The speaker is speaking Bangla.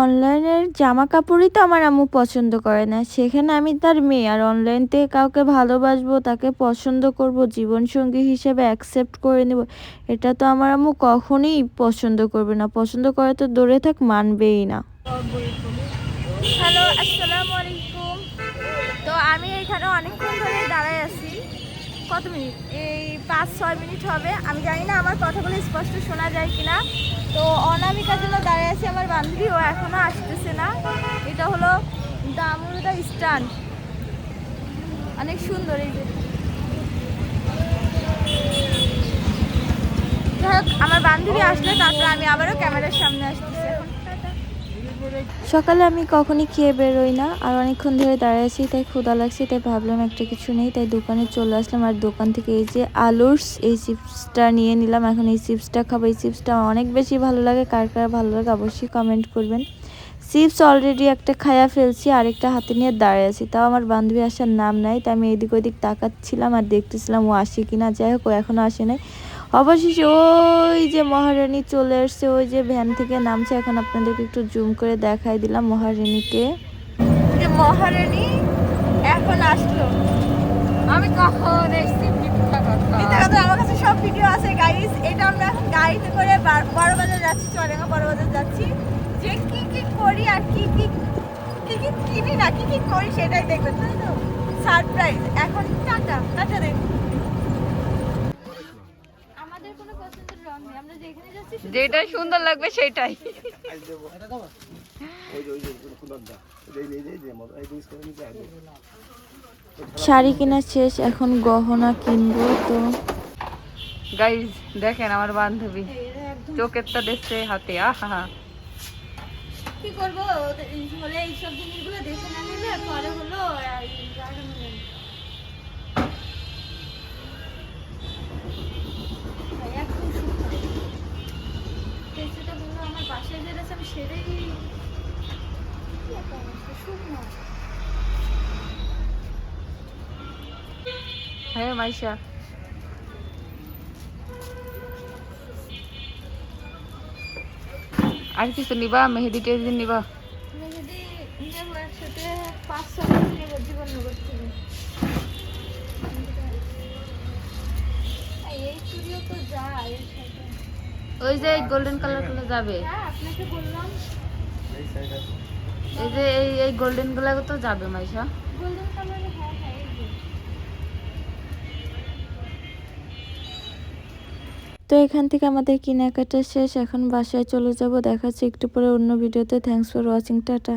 অনলাইনের জামা কাপড়ই তো আমার আম্মু পছন্দ করে না। সেখানে আমি তার মেয়ে, আর অনলাইন থেকে কাউকে ভালোবাসবো, তাকে পছন্দ করব, জীবনসঙ্গী হিসেবে অ্যাকসেপ্ট করে নেব, এটা তো আমার আম্মু কখনোই পছন্দ করবে না। পছন্দ করে তো দূরে থাক, মানবেই না। হ্যালো আসসালামু আলাইকুম। তো আমি এখানে অনেকক্ষণ ধরে দাঁড়ায় আছি। কত মিনিট? এই পাঁচ, ছয় মিনিট হবে। আমি জানি না আমার কথাগুলো স্পষ্ট শোনা যায় কিনা। তো অনামিকার জন্য আছি আমার বান্ধবী, ও এখনও আসতেছে না। এটা হলো দামুরদা স্ট্যান্ড। অনেক সুন্দর এই যে। আমার বান্ধবী আসলে, তারপর আমি আবারও ক্যামেরার সামনে আসতেছি। সকালে আমি কখনই খেয়ে বেরোই না, আর অনেকক্ষণ ধরে দাঁড়িয়ে আছি, তাই ক্ষুদা লাগছে, তাই ভাবলাম একটা কিছু নেই, তাই দোকানে চলে আসলাম, আর দোকান থেকে এই যে আলুর এই চিপসটা নিয়ে নিলাম, এখন এই চিপসটা খাব, এই চিপসটা অনেক বেশি ভালো লাগে, কার কার ভালো লাগে অবশ্যই কমেন্ট করবেন। চিপস অলরেডি একটা খায়া ফেলছি আরেকটা হাতে নিয়ে দাঁড়িয়ে আছি, তাও আমার বান্ধবী আসার নাম নাই, তাই আমি এদিক ওদিক তাকাচ্ছিলাম, আর দেখতেছিলাম ও আসে কিনা, যাই হোক, ও এখনও আসে নাই। অবশেষে ওই যে মহারানী চলে এসছে ওই যে ভ্যান থেকে নামছে। এখন আপনাদেরকে একটু জুম করে দেখাই দিলাম মহারানীকে। যে মহারানী এখন আসলো। আমি কখন এসেছি আমার কাছে সব ভিডিও আছে। গাইস এটা আমরা এখন গাড়িতে করে যাচ্ছি চলেঙ্গা যাচ্ছি। যে কি কি করি আর কি কি কি কি কিনি না কি কি করি সেটাই দেখবেন তাই তো? সারপ্রাইজ এখন টাটা। টাটা দেখ আমাদের কোনো পছন্দের রং নেই আমরা যেখানে যাচ্ছি শুধু যেটা সুন্দর লাগবে সেটাই। শাড়ি কেনা শেষ এখন গহনা কিনবো তো। গাইজ দেখেন আমার বান্ধবী। চোখেরটা দেখছে হাতে আহা কি করব? হলে এইসব জিনিসগুলো দেখে না নিলে পরে হলো রয়েছে কি শুকনো। হ্যাঁ মাইশা। আর কিছু নিবা? মেহেদি টেহেদি নিবা? আমি যদি নেব একসাথে। পাঁচ ছ নেব, জীবন নগর থেকে এই এই তো যায় ওই যে গোল্ডেন কালারগুলো যাবে। এই যে এই এই গোল্ডেনগুলো তো যাবে মাইশা। তো এখান থেকে আমাদের কেনাকাটা শেষ, এখন বাসায় চলে যাব, দেখাচ্ছি একটু পরে অন্য ভিডিওতে। Thanks for watching tata.